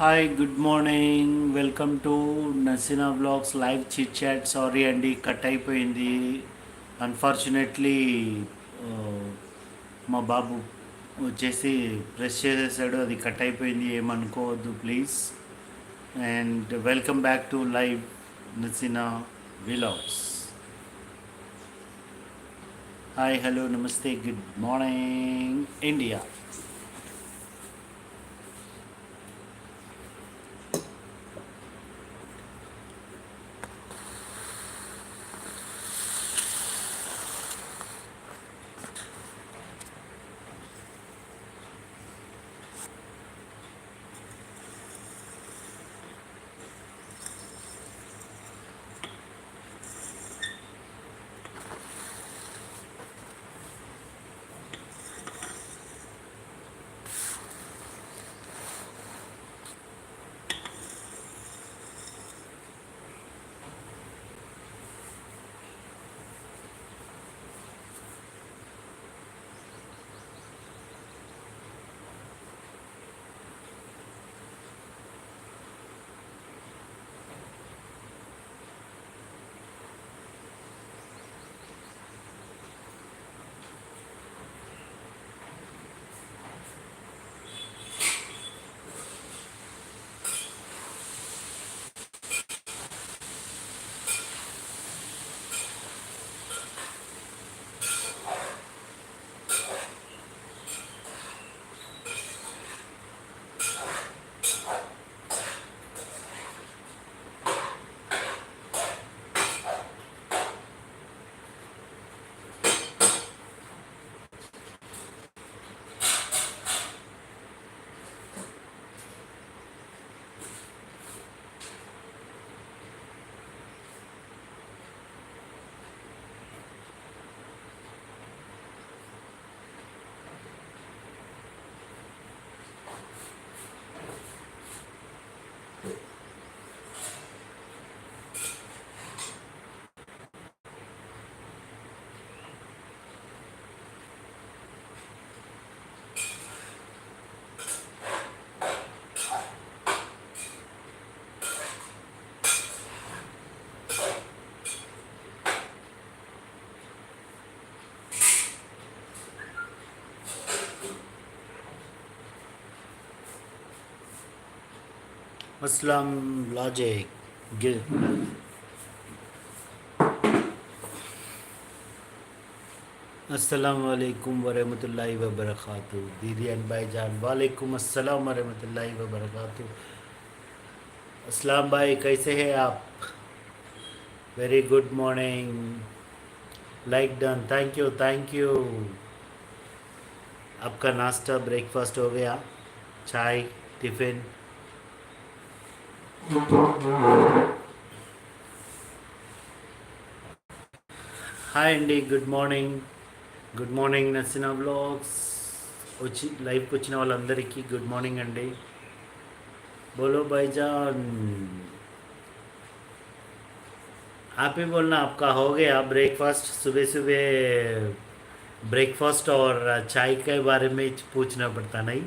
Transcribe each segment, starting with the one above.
Hi good morning welcome to Naseena vlogs live chit chat sorry అండి cut అయిపోయింది. Unfortunately మా బాబు వచ్చేసి ప్రెస్ చేసేసాడు. అది కట్ అయిపోయింది. ఏమనుకోవద్దు please and welcome back to live Naseena vlogs hi hello namaste. Good morning India logic. गिर। अस्सलाम वालेकुम वरहमतुल्लाहि वबरकातु दीदी एंड भाईजान, वालेकुम अस्सलाम वरहमतुल्लाहि वबरकातु अस्सलाम भाई, कैसे हैं आप? Very good morning like done thank you thank you आपका नाश्ता ब्रेकफास्ट हो गया। चाय टिफ़िन హాయ్ అండి good morning good morning Narsina blogs వచ్చి లైవ్కి వచ్చిన వాళ్ళందరికీ గుడ్ మార్నింగ్ అండి बोलो भाईजान आप ही बोलना आपका हो गया ब्रेकफास्ट सुबह सुबह ब्रेकफास्ट और चाय के बारे में पूछना पड़ता नहीं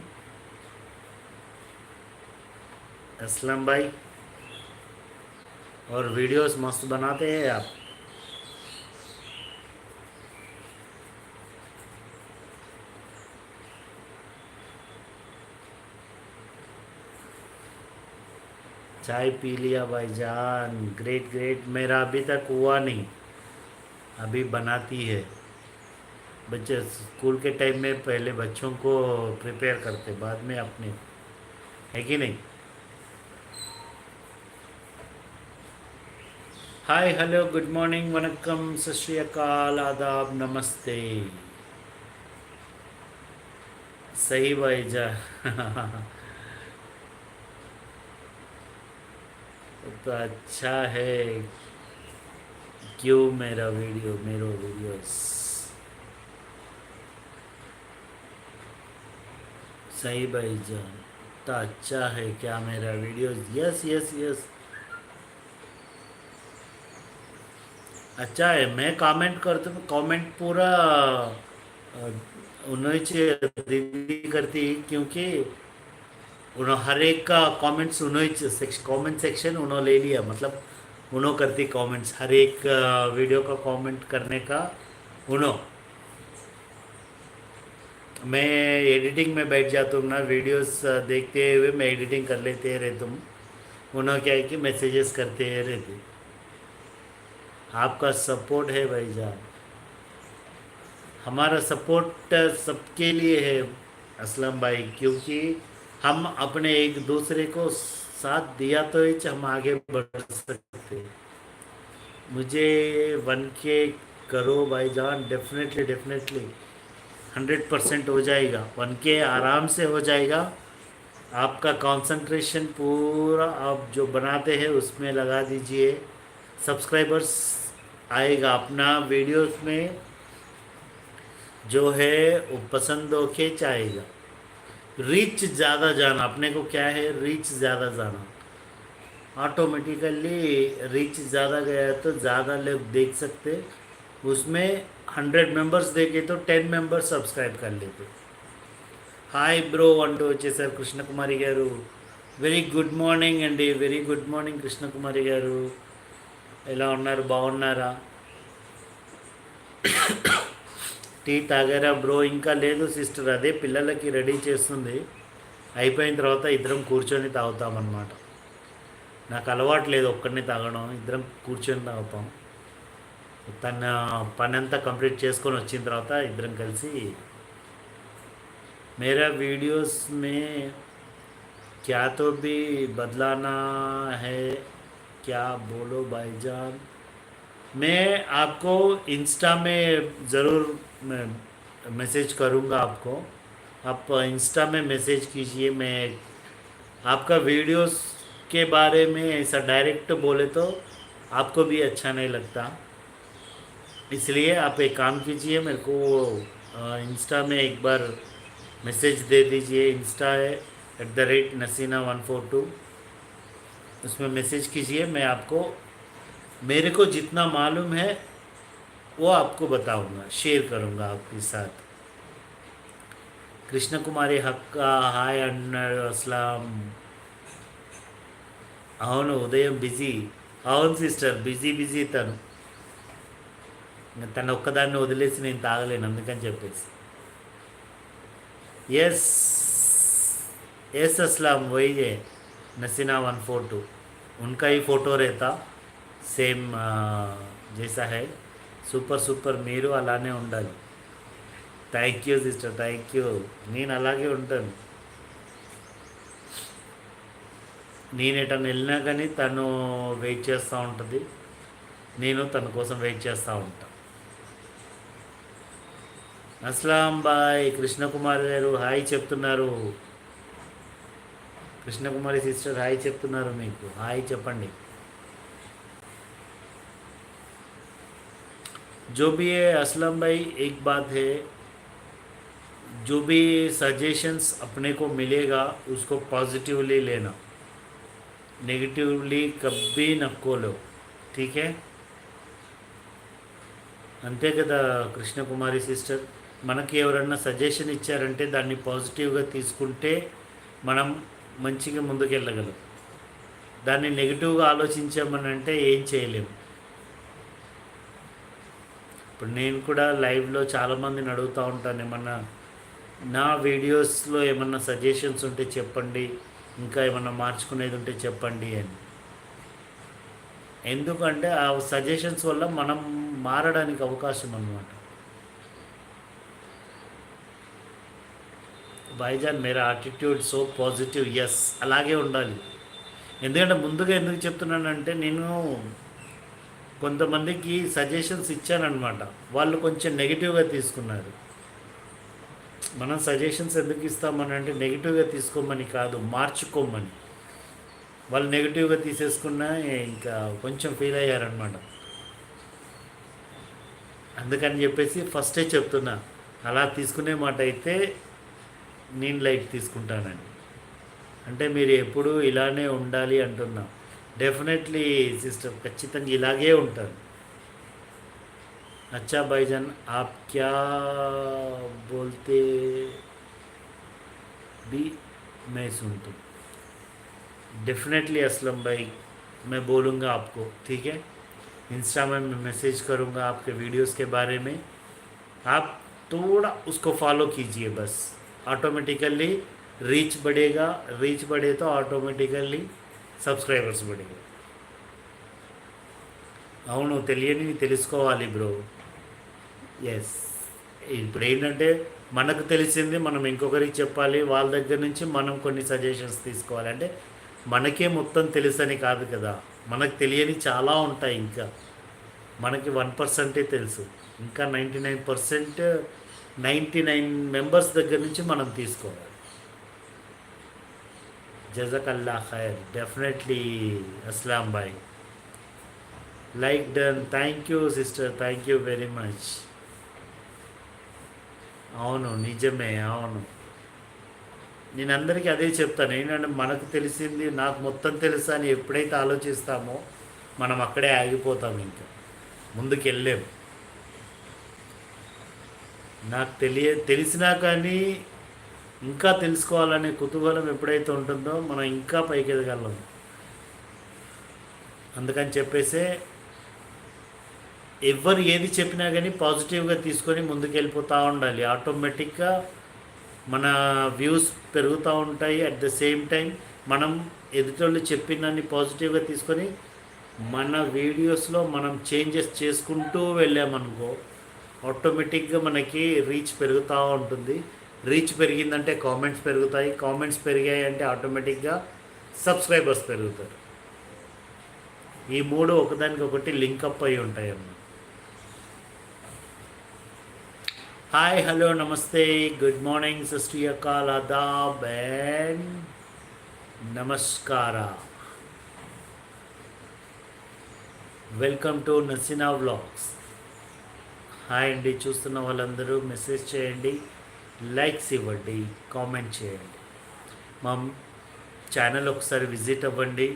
असलम भाई और वीडियोस मस्त बनाते हैं आप। चाय पी लिया भाईजान। ग्रेट ग्रेट मेरा अभी तक हुआ नहीं। अभी बनाती है। बच्चे स्कूल के टाइम में पहले बच्चों को प्रिपेयर करते, बाद में अपने। है कि नहीं? Hi hello good morning vanakkam sat sri akal आदाब नमस्ते सही भाईजा तो अच्छा है क्यों मेरा वीडियो मेरो वीडियोस सही भाईजान तो अच्छा है क्या मेरा वीडियोस यस यस यस अच्छा है, मैं कमेंट करता हूँ कमेंट पूरा उन्होंने करती क्योंकि उन्होंने हर एक का कमेंट्स उन्होंने कमेंट सेक्शन उन्होंने ले लिया मतलब उन्होंने करती कमेंट्स हर एक वीडियो का कमेंट करने का उन्होंने मैं एडिटिंग में बैठ जाता हूँ ना वीडियोस देखते हुए मैं एडिटिंग कर लेते रहता हूँ। उन्होंने क्या है कि मैसेजेस करते रहते आपका सपोर्ट है भाईजान हमारा सपोर्ट सबके लिए है, असलम भाई, क्योंकि हम अपने एक दूसरे को साथ दिया तो ही हम आगे बढ़ सकते मुझे वन के करो भाईजान डेफिनेटली डेफिनेटली हंड्रेड परसेंट हो जाएगा। वन के आराम से हो जाएगा। आपका कंसंट्रेशन पूरा आप जो बनाते हैं उसमें लगा दीजिए। सब्सक्राइबर्स आएगा अपना वीडियोस में जो है वो पसंद होके चाहेगा रीच ज़्यादा जाना अपने को क्या है रीच ज़्यादा जाना ऑटोमेटिकली रीच ज़्यादा गया है तो ज़्यादा लोग देख सकते उसमें हंड्रेड मेंबर्स देखे तो टेन मेंबर्स సబ్స్క్రైబ్ कर लेते హాయ్ బ్రో అంటూ వచ్చేసారు కృష్ణకుమారి గారు వెరీ గుడ్ మార్నింగ్ అండి వెరీ గుడ్ మార్నింగ్ కృష్ణకుమారి గారు ఎలా ఉన్నారు బాగున్నారా టీ తాగారా బ్రో ఇంకా లేదు సిస్టర్ అదే పిల్లలకి రెడీ చేస్తుంది అయిపోయిన తర్వాత ఇద్దరం కూర్చొని తాగుతామన్నమాట నాకు అలవాటు లేదు ఒక్కడిని తాగడం ఇద్దరం కూర్చొని తాగుతాం తన పని అంతా కంప్లీట్ చేసుకొని వచ్చిన తర్వాత ఇద్దరం కలిసి मेरा वीडियोस में क्या तो भी बदलाना है क्या बोलो भाईजान? मैं आपको इंस्टा में ज़रूर मैसेज करूँगा आपको। आप इंस्टा में मैसेज कीजिए, मैं आपका वीडियोस के बारे में ऐसा डायरेक्ट बोले तो आपको भी अच्छा नहीं लगता। इसलिए आप एक काम कीजिए, मेरे को इंस्टा में एक बार मैसेज दे दीजिए। इंस्टा है at the rate Naseena one four two. उसमें मैसेज कीजिए मैं आपको मेरे को जितना मालूम है वो आपको बताऊंगा शेयर करूंगा आपके साथ कृष्ण कुमारी हक्का హాయ్ అన్నాడు అస్లాం అవును ఉదయం బిజీ అవును సిస్టర్ బిజీ బిజీ తను ఇంకా తను ఒక్కదాన్ని వదిలేసి నేను తాగలేను అందుకని చెప్పేసి यस यस असलम वही है नसीना वन फोर टू उनका ही फ़ोटो रहता సేమ్ జైసా హై సూపర్ సూపర్ మీరు అలానే ఉండాలి thank you sister thank you నేను అలాగే ఉంటాను నేను ఎటన్నా వెళ్ళినా కానీ తను వెయిట్ చేస్తూ ఉంటుంది నేను తన కోసం వెయిట్ చేస్తూ ఉంటాను అస్లాం బాయ్ కృష్ణకుమారి గారు హాయ్ చెప్తున్నారు కృష్ణకుమారి సిస్టర్ హాయ్ చెప్తున్నారు మీకు హాయ్ చెప్పండి जो भी है असलम भाई एक बात है जो भी सजेशंस अपने को मिलेगा उसको पॉजिटिवली लेना नेगेटिवली कभी न लो ठीक है అంతే కదా కృష్ణకుమారి సిస్టర్ మనకి ఎవరన్నా సజెషన్ ఇచ్చారంటే దాన్ని పాజిటివ్గా తీసుకుంటే మనం మంచిగా ముందుకెళ్ళగలం దాన్ని నెగిటివ్గా ఆలోచించామని అంటే ఏం చేయలేము ఇప్పుడు నేను కూడా లైవ్లో చాలామందిని అడుగుతూ ఉంటాను ఏమన్నా నా వీడియోస్లో ఏమన్నా సజెషన్స్ ఉంటే చెప్పండి ఇంకా ఏమన్నా మార్చుకునేది ఉంటే చెప్పండి అని. ఎందుకంటే ఆ సజెషన్స్ వల్ల మనం మారడానికి అవకాశం అన్నమాట. భాయిజాన్ మేరా యాటిట్యూడ్ సో పాజిటివ్ ఎస్ అలాగే ఉండాలి. ఎందుకంటే ముందుగా ఎందుకు చెప్తున్నానంటే నేను కొంతమందికి సజెషన్స్ ఇచ్చానమాట వాళ్ళు కొంచెం నెగిటివ్గా తీసుకున్నారు. మనం సజెషన్స్ ఎందుకు ఇస్తామని అంటే నెగిటివ్గా తీసుకోమని కాదు మార్చుకోమని. వాళ్ళు నెగిటివ్గా తీసేసుకున్నా ఇంకా కొంచెం ఫీల్ అయ్యారనమాట అందుకని చెప్పేసి ఫస్టే చెప్తున్నా. అలా తీసుకునే మాట అయితే నేను లైట్ తీసుకుంటానండి అంటే మీరు ఎప్పుడూ ఇలానే ఉండాలి అంటున్నా డెఫినెట్లీ సిస్టర్ ఖచ్చితంగా ఇలాగే ఉంటారు अच्छा भाईजान आप क्या बोलते भी मैं सुनता हूँ डेफिनेटली असलम भाई मैं बोलूँगा आपको ठीक है इंस्टा में मैं मैसेज करूँगा आपके वीडियोस के बारे में आप थोड़ा उसको फॉलो कीजिए बस ऑटोमेटिकली रीच बढ़ेगा रीच बढ़े तो ऑटोमेटिकली సబ్స్క్రైబర్స్ बढ़ेगा అవును తెలియని తెలుసుకోవాలి బ్రో ఎస్ ఇప్పుడు ఏంటంటే మనకు తెలిసింది మనం ఇంకొకరికి చెప్పాలి వాళ్ళ దగ్గర నుంచి మనం కొన్ని సజెషన్స్ తీసుకోవాలి అంటే మనకే మొత్తం తెలుసని కాదు కదా మనకు తెలియని చాలా ఉంటాయి ఇంకా మనకి వన్ పర్సెంటే తెలుసు ఇంకా ninety nine percent ninety nine members దగ్గర నుంచి మనం తీసుకోవాలి. జజకల్లా ఖైర్ definitely Aslam bhai like done thank you sister thank you very much. అవును నిజమే అవును. నేను అందరికీ అదే చెప్తాను ఏంటంటే మనకు తెలిసింది నాకు మొత్తం తెలుసా అని ఎప్పుడైతే ఆలోచిస్తామో మనం అక్కడే ఆగిపోతాం ఇంకా. ముందుకు వెళ్ళాం నాకు తెలియ తెలిసినా కానీ ఇంకా తెలుసుకోవాలనే కుతూహలం ఎప్పుడైతే ఉంటుందో మనం ఇంకా పైకి ఎదగలం అందుకని చెప్పేసే ఎవరు ఏది చెప్పినా కానీ పాజిటివ్గా తీసుకొని ముందుకు వెళ్ళిపోతూ ఉండాలి. ఆటోమేటిక్గా మన వ్యూస్ పెరుగుతూ ఉంటాయి. అట్ ద సేమ్ టైం మనం ఎదుటోళ్ళు చెప్పినన్ని పాజిటివ్గా తీసుకొని మన వీడియోస్లో మనం చేంజెస్ చేసుకుంటూ వెళ్ళామనుకో ఆటోమేటిక్గా మనకి రీచ్ పెరుగుతూ ఉంటుంది. రీచ్ పెరిగిందంటే కామెంట్స్ పెరుగుతాయి. కామెంట్స్ పెరిగాయి అంటే ఆటోమేటిక్గా సబ్స్క్రైబర్స్ పెరుగుతారు. ఈ మూడు ఒకదానికి ఒకటి లింకప్ అయి ఉంటాయి అమ్మ hi hello namaste. Good morning సస్ట్రీయకాల్ అదాబ్ అండ్ నమస్కార welcome to Naseena vlogs hi అండి. చూస్తున్న వాళ్ళందరూ మెసేజ్ చేయండి లైక్స్ ఇవ్వండి కామెంట్ చేయండి. మా ఛానల్ ఒకసారి విజిట్ అవ్వండి.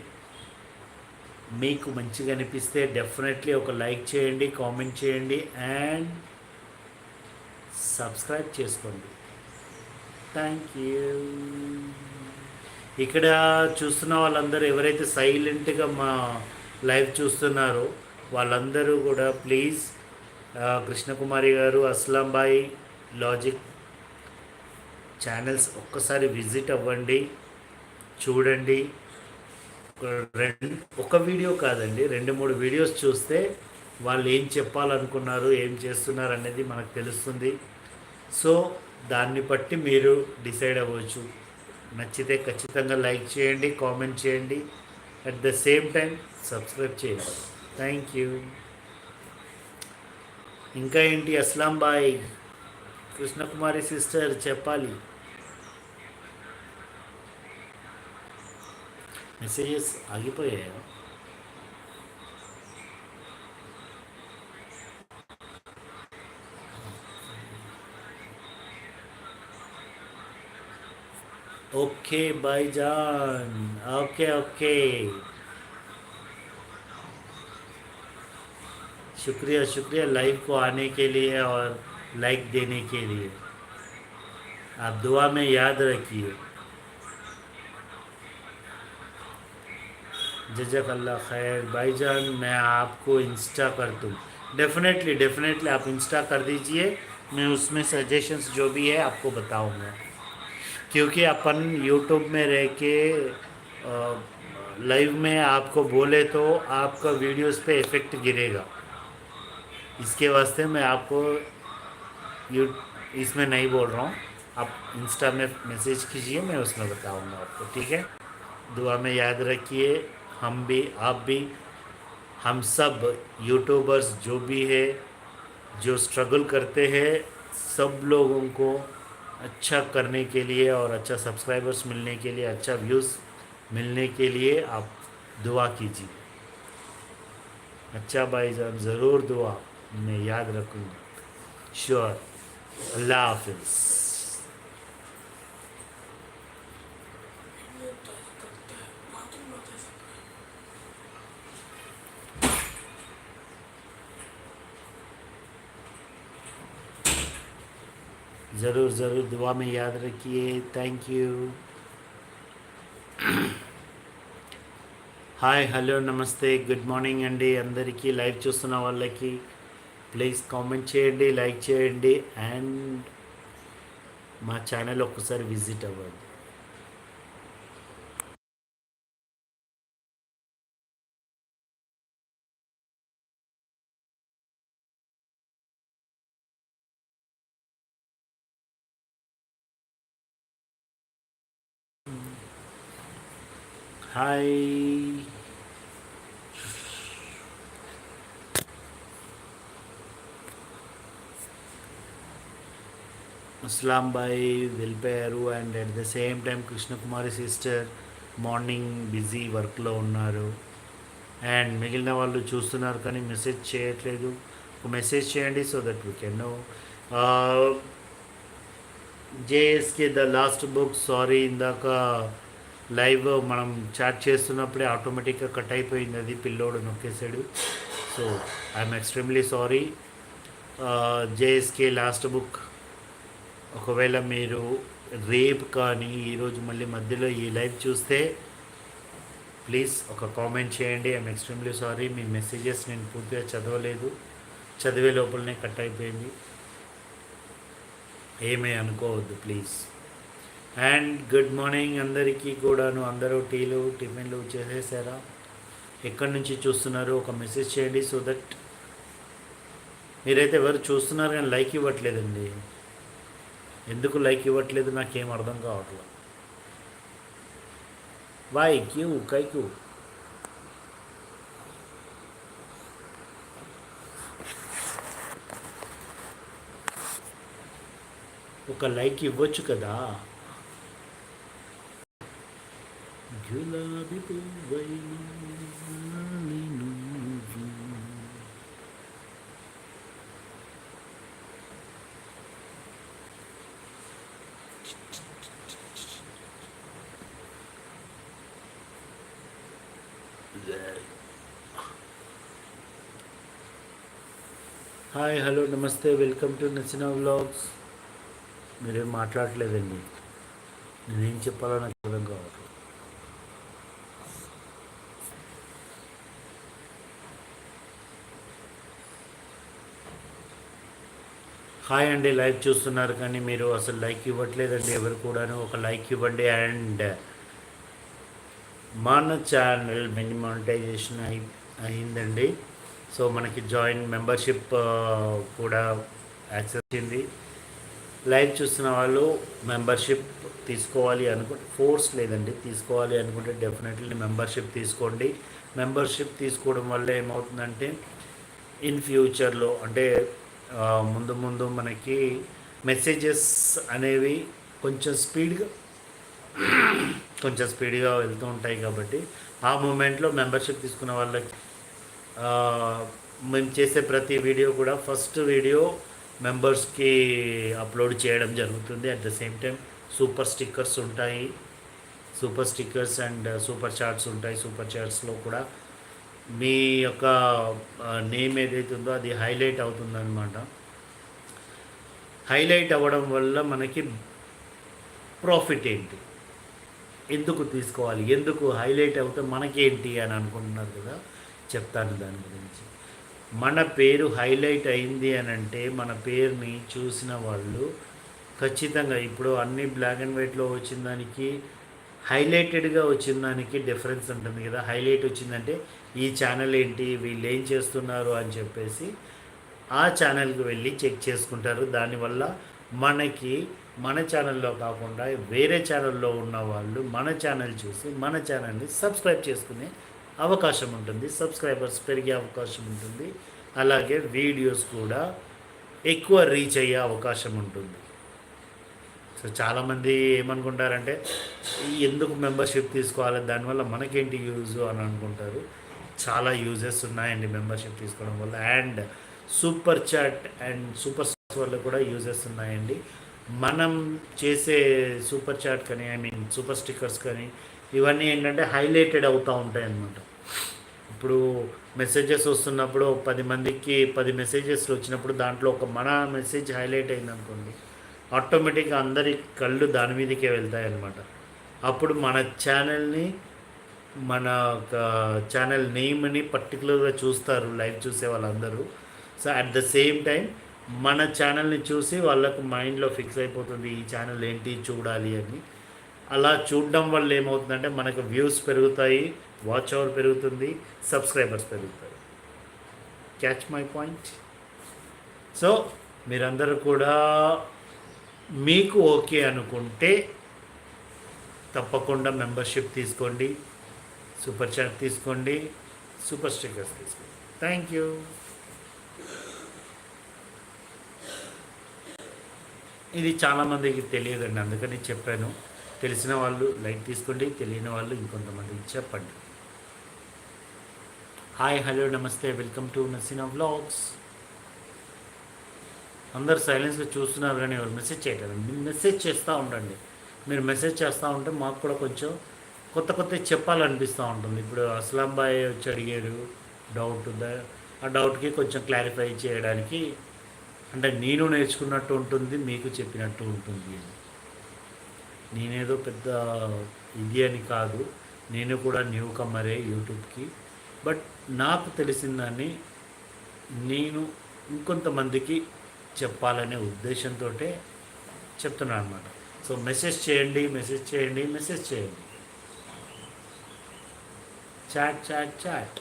మీకు మంచిగా అనిపిస్తే డెఫినెట్లీ ఒక లైక్ చేయండి కామెంట్ చేయండి అండ్ సబ్స్క్రైబ్ చేసుకోండి. Thank you. ఇక్కడ చూస్తున్న వాళ్ళందరూ ఎవరైతే సైలెంట్గా మా లైవ్ చూస్తున్నారో వాళ్ళందరూ కూడా please Krishnakumari garu Aslam bhai logic channels ఒక్కసారి విజిట్ అవ్వండి చూడండి. రెండు ఒక వీడియో కాదండి రెండు మూడు వీడియోస్ చూస్తే వాళ్ళు ఏం చెప్పాలనుకున్నారు ఏం చేస్తున్నారు అనేది మనకు తెలుస్తుంది. సో దాన్ని బట్టి మీరు డిసైడ్ అవ్వచ్చు. నచ్చితే ఖచ్చితంగా లైక్ చేయండి కామెంట్ చేయండి. At the same time subscribe చేయండి. Thank you. ఇంకా ఏంటి అస్లాం బాయ్ కృష్ణకుమారి సిస్టర్ చెప్పాలి మెసేజెస్ ఆగిపోయాయా ఓకే బాయ్ జాన్ ఓకే ఓకే शुक्रिया शुक्रिया लाइव को आने के लिए और लाइक देने के लिए। आप दुआ में याद रखिए। जजक अल्लाह खैर। भाईजान, मैं आपको इंस्टा कर दूँ डेफिनेटली डेफिनेटली आप इंस्टा कर दीजिए। मैं उसमें सजेशंस जो भी है आपको बताऊँगा। क्योंकि अपन यूट्यूब में रह के लाइव में आपको बोले तो आपका वीडियोस पे इफ़ेक्ट गिरेगा। इसके वास्ते मैं आपको यू, इसमें नहीं बोल रहा हूँ। आप इंस्टा में मैसेज कीजिए, मैं उसमें बताऊँगा आपको, ठीक है? दुआ में याद रखिए, हम भी, आप भी, हम सब यूट्यूबर्स जो भी है, जो स्ट्रगल करते हैं, सब लोगों को अच्छा करने के लिए और अच्छा सब्सक्राइबर्स मिलने के लिए अच्छा व्यूज़ मिलने के लिए आप दुआ कीजिए। अच्छा भाईजान, ज़रूर दुआ। मैं याद रखूँगा श्योर, अल्लाह हाफिज। ज़रूर ज़रूर, दुआ में याद रखिए। Thank you hi hello namaste. Good morning अंडी। अंदर की लाइव चूस्ना वाली ప్లీజ్ కామెంట్ చేయండి లైక్ చేయండి అండ్ మా ఛానల్ ఒక్కసారి విజిట్ అవ్వండి. హాయ్ అస్లాం బాయ్ వెళ్ళిపోయారు and at the same time Krishnakumari sister morning busy వర్క్లో ఉన్నారు అండ్ మిగిలిన వాళ్ళు చూస్తున్నారు కానీ మెసేజ్ చేయట్లేదు మెసేజ్ చేయండి so that we can know JSK the last book sorry ఇందాక లైవ్ మనం చాట్ చేస్తున్నప్పుడే ఆటోమేటిక్గా కట్ అయిపోయింది అది పిల్లోడు నొక్కేసాడు so I'm extremely sorry JSK last book ఒకవేళ మీరు రేపు కానీ ఈరోజు మళ్ళీ మధ్యలో ఈ లైవ్ చూస్తే ప్లీజ్ ఒక కామెంట్ చేయండి. ఐఎమ్ ఎక్స్ట్రీమ్లీ సారీ మీ మెసేజెస్ నేను పూర్తిగా చదవలేదు. చదివే లోపలనే కట్ అయిపోయింది. ఏమీ అనుకోవద్దు ప్లీజ్ అండ్ గుడ్ మార్నింగ్ అందరికీ కూడాను. అందరూ టీలు టిఫిన్లు చేసేసారా? ఎక్కడి నుంచి చూస్తున్నారు? ఒక మెసేజ్ చేయండి సో దట్ మీరైతే ఎవరు చూస్తున్నారు కానీ లైక్ ఇవ్వట్లేదండి. ఎందుకు లైక్ ఇవ్వట్లేదు? నాకేం అర్థం కావట్లేదు వాయ్ క్యూ కై క్యూ. ఒక లైక్ ఇవ్వచ్చు కదా? గులాబీ పువ్వై hi hello namaste welcome to నచ్చిన వ్లాగ్స్ మీరేం మాట్లాడలేదండి. నేనేం చెప్పాలో నాకు అర్థం కావట్లేదు. హాయ్ అండి లైవ్ చూస్తున్నారు కానీ మీరు అసలు లైక్ ఇవ్వట్లేదండి ఎవరు కూడాను. ఒక లైక్ ఇవ్వండి అండ్ మన ఛానల్ మినిమానిటైజేషన్ అయి అయిందండి. సో మనకి జాయిన్ మెంబర్షిప్ uh, కూడా యాక్సెస్ అయింది లైవ్ చూస్తున్న వాళ్ళు మెంబర్షిప్ తీసుకోవాలి అనుకుంటే ఫోర్స్ లేదండి. తీసుకోవాలి అనుకుంటే డెఫినెట్లీ మెంబర్షిప్ తీసుకోండి. మెంబర్షిప్ తీసుకోవడం వల్ల ఏమవుతుందంటే ఇన్ ఫ్యూచర్లో అంటే ముందు ముందు మనకి మెసేజెస్ అనేవి కొంచెం స్పీడ్గా కొంచెం స్పీడ్గా వెళ్తూ ఉంటాయి కాబట్టి ఆ మూమెంట్లో మెంబర్షిప్ తీసుకున్న వాళ్ళకి మేము చేసే ప్రతి వీడియో కూడా ఫస్ట్ వీడియో మెంబర్స్కి అప్లోడ్ చేయడం జరుగుతుంది. At the same time super stickers ఉంటాయి. Super stickers and super chats ఉంటాయి. సూపర్ చార్ట్స్లో కూడా మీ యొక్క నేమ్ ఏదైతే ఉందో అది హైలైట్ అవుతుందన్నమాట. హైలైట్ అవ్వడం వల్ల మనకి ప్రాఫిట్ ఏంటి? ఎందుకు తీసుకోవాలి? ఎందుకు హైలైట్ అవుతే మనకేంటి అని అనుకుంటున్నారు కదా? చెప్తాను దాని గురించి. మన పేరు హైలైట్ అయింది అని అంటే మన పేరుని చూసిన వాళ్ళు ఖచ్చితంగా ఇప్పుడు అన్ని బ్లాక్ అండ్ వైట్లో వచ్చిన దానికి హైలైటెడ్గా వచ్చిన దానికి డిఫరెన్స్ ఉంటుంది కదా. హైలైట్ వచ్చిందంటే ఈ ఛానల్ ఏంటి? వీళ్ళు ఏం చేస్తున్నారు? అని చెప్పేసి ఆ ఛానల్కి వెళ్ళి చెక్ చేసుకుంటారు. దానివల్ల మనకి మన ఛానల్లో కాకుండా వేరే ఛానల్లో ఉన్న వాళ్ళు మన ఛానల్ చూసి మన ఛానల్ని సబ్స్క్రైబ్ చేసుకునే అవకాశం ఉంటుంది. సబ్స్క్రైబర్స్ పెరిగే అవకాశం ఉంటుంది. అలాగే వీడియోస్ కూడా ఎక్కువ రీచ్ అయ్యే అవకాశం ఉంటుంది. సో చాలామంది ఏమనుకుంటారంటే ఎందుకు మెంబర్షిప్ తీసుకోవాలి? దానివల్ల మనకేంటి యూజ్? అని అనుకుంటారు. చాలా యూజెస్ ఉన్నాయండి మెంబర్షిప్ తీసుకోవడం వల్ల. And super chat and super వల్ల కూడా యూజెస్ ఉన్నాయండి. మనం చేసే సూపర్ చాట్ కానీ ఐ మీన్ సూపర్ స్టిక్కర్స్ కానీ ఇవన్నీ ఏంటంటే హైలైటెడ్ అవుతూ ఉంటాయి అన్నమాట ఇప్పుడు మెసేజెస్ వస్తున్నప్పుడు పది మందికి పది మెసేజెస్లు వచ్చినప్పుడు దాంట్లో ఒక మన మెసేజ్ హైలైట్ అయింది అనుకోండి ఆటోమేటిక్గా అందరి కళ్ళు దాని మీదకే వెళ్తాయి అన్నమాట అప్పుడు మన ఛానల్ని మన ఛానల్ నేమ్ని పర్టికులర్గా చూస్తారు లైవ్ చూసే వాళ్ళందరూ. So at the same time మన ఛానల్ని చూసి వాళ్ళకు మైండ్లో ఫిక్స్ అయిపోతుంది ఈ ఛానల్ ఏంటి చూడాలి అని. అలా చూడడం వల్ల ఏమవుతుందంటే మనకు వ్యూస్ పెరుగుతాయి వాచ్ అవర్ పెరుగుతుంది సబ్స్క్రైబర్స్ పెరుగుతాయి. క్యాచ్ మై పాయింట్ సో మీరందరూ కూడా మీకు ఓకే అనుకుంటే తప్పకుండా మెంబర్షిప్ తీసుకోండి సూపర్ చాట్ తీసుకోండి సూపర్ స్టిక్కర్స్ తీసుకోండి. థ్యాంక్ యూ ఇది చాలామందికి తెలియదండి. అందుకని చెప్పాను. తెలిసిన వాళ్ళు లైక్ తీసుకోండి తెలియని వాళ్ళు ఇంకొంతమందికి చెప్పండి. హాయ్ హలో నమస్తే. Welcome to Naseena vlogs. అందరు సైలెన్స్గా చూస్తున్నారు కానీ ఎవరు మెసేజ్ చేయట్లేదు. మీరు మెసేజ్ చేస్తూ ఉండండి. మీరు మెసేజ్ చేస్తూ ఉంటే మాకు కూడా కొంచెం కొత్త కొత్త చెప్పాలనిపిస్తూ ఉంటుంది. ఇప్పుడు అస్లాం బాయ్ వచ్చి అడిగారు. డౌట్ ఉందా? ఆ డౌట్కి కొంచెం క్లారిఫై చేయడానికి అంటే నేను నేర్చుకున్నట్టు ఉంటుంది మీకు చెప్పినట్టు ఉంటుంది నేనేదో పెద్ద ఇది అని కాదు నేను కూడా న్యూ కమ్మరే యూట్యూబ్కి. బట్ నాకు తెలిసిన దాన్ని నేను ఇంకొంతమందికి చెప్పాలనే ఉద్దేశంతో చెప్తున్నాను అనమాట సో మెసేజ్ చేయండి మెసేజ్ చేయండి మెసేజ్ చేయండి. Chat chat chat.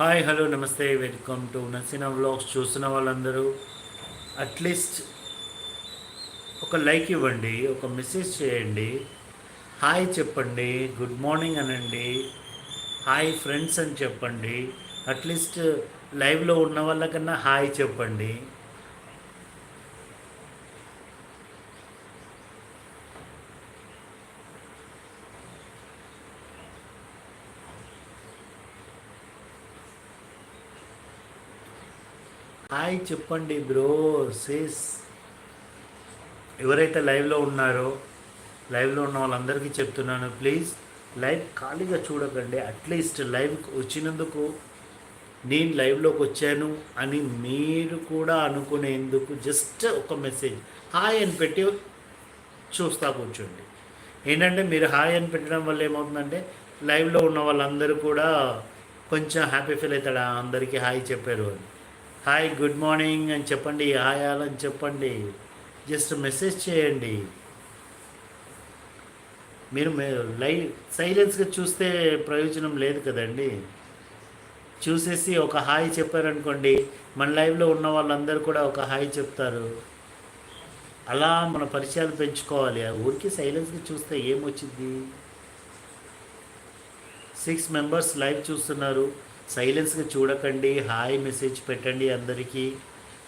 Hi hello నమస్తే వెల్కమ్ టు నచ్చిన వ్లాగ్స్ చూస్తున్న వాళ్ళందరూ అట్లీస్ట్ ఒక లైక్ ఇవ్వండి ఒక మెసేజ్ చేయండి. హాయ్ చెప్పండి గుడ్ మార్నింగ్ అనండి. హాయ్ ఫ్రెండ్స్ అని చెప్పండి. అట్లీస్ట్ లైవ్లో ఉన్న వాళ్ళకన్నా హాయ్ చెప్పండి. హాయ్ చెప్పండి బ్రో సేస్ ఎవరైతే లైవ్లో ఉన్నారో లైవ్లో ఉన్న వాళ్ళందరికీ చెప్తున్నాను ప్లీజ్ లైవ్ ఖాళీగా చూడకండి. అట్లీస్ట్ లైవ్ వచ్చినందుకు నేను లైవ్లోకి వచ్చాను అని మీరు కూడా అనుకునేందుకు జస్ట్ ఒక మెసేజ్ హాయ్ అని పెట్టి చూస్తా కూర్చోండి. ఏంటంటే మీరు హాయ్ అని పెట్టడం వల్ల ఏమవుతుందంటే లైవ్లో ఉన్న వాళ్ళందరూ కూడా కొంచెం హ్యాపీ ఫీల్ అవుతాడు అందరికీ హాయ్ చెప్పారు అని. హాయ్ గుడ్ మార్నింగ్ అని చెప్పండి హాయ్ అని చెప్పండి. జస్ట్ మెసేజ్ చేయండి. మీరు లై లైవ్ సైలెన్స్గా చూస్తే ప్రయోజనం లేదు కదండి. చూసేసి ఒక హాయ్ చెప్పారనుకోండి మన లైవ్లో ఉన్న వాళ్ళందరూ కూడా ఒక హాయ్ చెప్తారు. అలా మన పరిచయాలు పెంచుకోవాలి. ఆ ఊరికి సైలెన్స్గా చూస్తే ఏమొచ్చింది సిక్స్ మెంబర్స్ లైవ్ చూస్తున్నారు. సైలెన్స్గా చూడకండి హాయ్ మెసేజ్ పెట్టండి అందరికీ.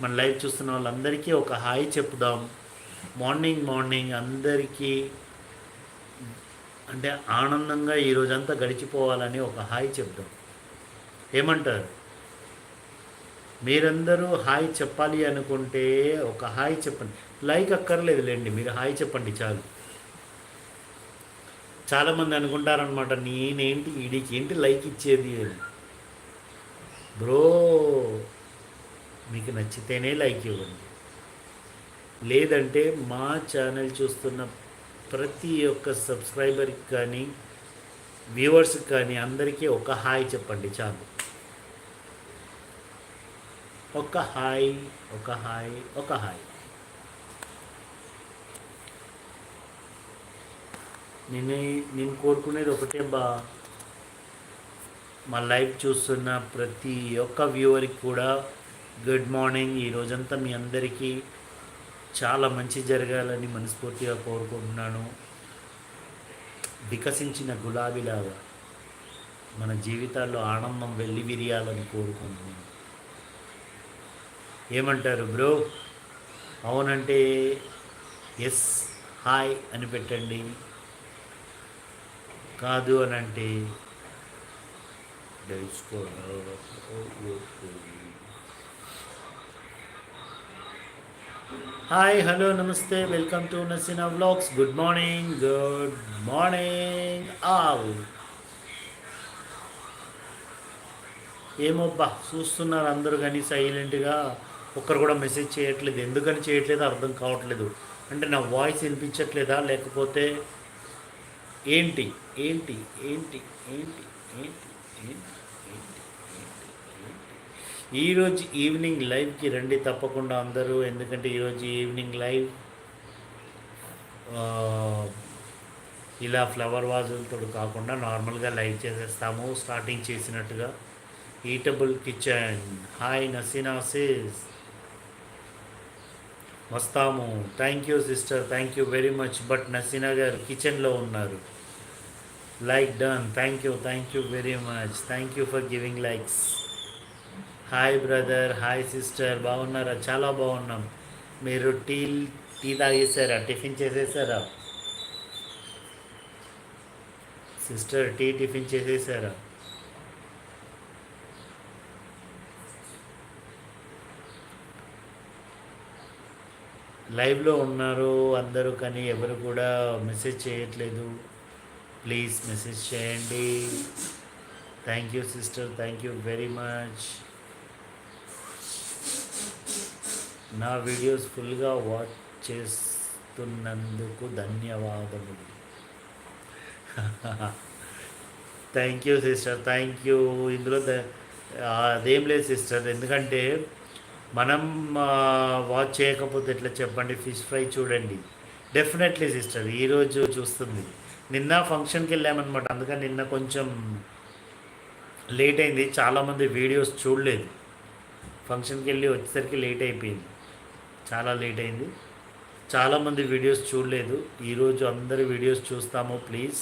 మన లైవ్ చూస్తున్న వాళ్ళందరికీ ఒక హాయ్ చెప్పుదాం. మార్నింగ్ మార్నింగ్ అందరికీ అంటే ఆనందంగా ఈ రోజంతా గడిచిపోవాలని ఒక హాయ్ చెప్దాం. ఏమంటారు? మీరందరూ హాయ్ చెప్పాలి అనుకుంటే ఒక హాయ్ చెప్పండి. లైక్ అక్కర్లేదులేండి మీరు హాయ్ చెప్పండి చాలు. చాలామంది అనుకుంటారనమాట నేనేంటి వీడికి ఏంటి లైక్ ఇచ్చేది అని. బ్రో మీకు నచ్చితేనే లైక్ ఇవ్వండి. లేదంటే మా ఛానల్ చూస్తున్న ప్రతి ఒక్క సబ్స్క్రైబర్కి కానీ వ్యూవర్స్కి కానీ అందరికీ ఒక హాయ్ చెప్పండి చాలు. ఒక హాయ్ ఒక హాయ్ ఒక హాయ్. నేను నేను కోరుకునేది ఒకటే బా. మా లైవ్ చూస్తున్న ప్రతి ఒక్క వ్యూవర్కి కూడా గుడ్ మార్నింగ్. ఈ రోజంతా మీ అందరికీ చాలా మంచి జరగాలని మనస్ఫూర్తిగా కోరుకుంటున్నాను. వికసించిన గులాబీలాగా మన జీవితాల్లో ఆనందం వెళ్ళి విరియాలని కోరుకుంటున్నాను. ఏమంటారు బ్రో? అవునంటే ఎస్ హాయ్ అని పెట్టండి. కాదు అని అంటే హాయ్ హలో నమస్తే welcome to Naseena vlogs good morning good morning all ఏమోబ్బా చూస్తున్నారు అందరూ కానీ సైలెంట్గా. ఒక్కరు కూడా మెసేజ్ చేయట్లేదు. ఎందుకని చేయట్లేదు అర్థం కావట్లేదు. అంటే నా వాయిస్ వినిపించట్లేదా? లేకపోతే ఏంటి? ఏంటి? ఏంటి? ఏంటి? ఏంటి? ఈరోజు ఈవినింగ్ లైవ్కి రండి తప్పకుండా అందరూ ఎందుకంటే ఈరోజు ఈవినింగ్ లైవ్ ఇలా ఫ్లవర్ వాజులతో కాకుండా నార్మల్గా లైవ్ చేసేస్తాము స్టార్టింగ్ చేసినట్టుగా. ఈటబుల్ కిచెన్ హాయ్ నసీనాసిస్ వస్తాము. Thank you sister thank you very much but Naseena గారు కిచెన్లో ఉన్నారు. Like done thank you thank you very much thank you for giving likes hi brother hi sister బాగున్నారా? చాలా బాగున్నాం. మీరు టీ టీ తాగేసారా? Tiffin చేసేసారా? సిస్టర్ టీ టిఫిన్ చేసేసారా? లైవ్లో ఉన్నారు అందరూ కానీ ఎవరు కూడా మెసేజ్ చేయట్లేదు. ప్లీజ్ మెసేజ్ చేయండి thank you sister thank you very much నా వీడియోస్ ఫుల్గా వాచ్ చేస్తున్నందుకు ధన్యవాదములు. Thank you sister thank you ఇందులో అదేం లేదు సిస్టర్ ఎందుకంటే మనం వాచ్ చేయకపోతే ఎట్లా చెప్పండి? ఫిష్ ఫ్రై చూడండి. డెఫినెట్లీ సిస్టర్ ఈరోజు చూస్తుంది. నిన్న ఫంక్షన్కి వెళ్ళామన్నమాట అందుకని నిన్న కొంచెం లేట్ అయింది. చాలామంది వీడియోస్ చూడలేదు. ఫంక్షన్కి వెళ్ళి వచ్చేసరికి లేట్ అయిపోయింది. చాలా లేట్ అయింది. చాలామంది వీడియోస్ చూడలేదు. ఈరోజు అందరి వీడియోస్ చూస్తాము ప్లీజ్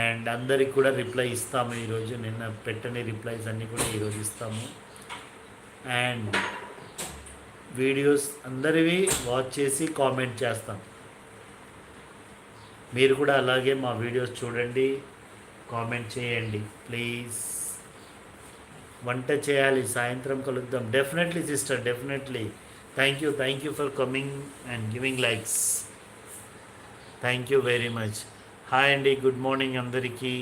అండ్ అందరికి కూడా రిప్లై ఇస్తాము ఈరోజు. నిన్న పెట్టని రిప్లైస్ అన్నీ కూడా ఈరోజు ఇస్తాము. అండ్ వీడియోస్ అందరివి వాచ్ చేసి కామెంట్ చేస్తాం. మీరు కూడా అలాగే మా వీడియోస్ చూడండి కామెంట్ చేయండి ప్లీజ్ వంట చేయాలి సాయంత్రం కలుద్దాం. Definitely sister definitely thank you thank you for coming and giving likes thank you very much hi అండి గుడ్ మార్నింగ్ అందరికీ.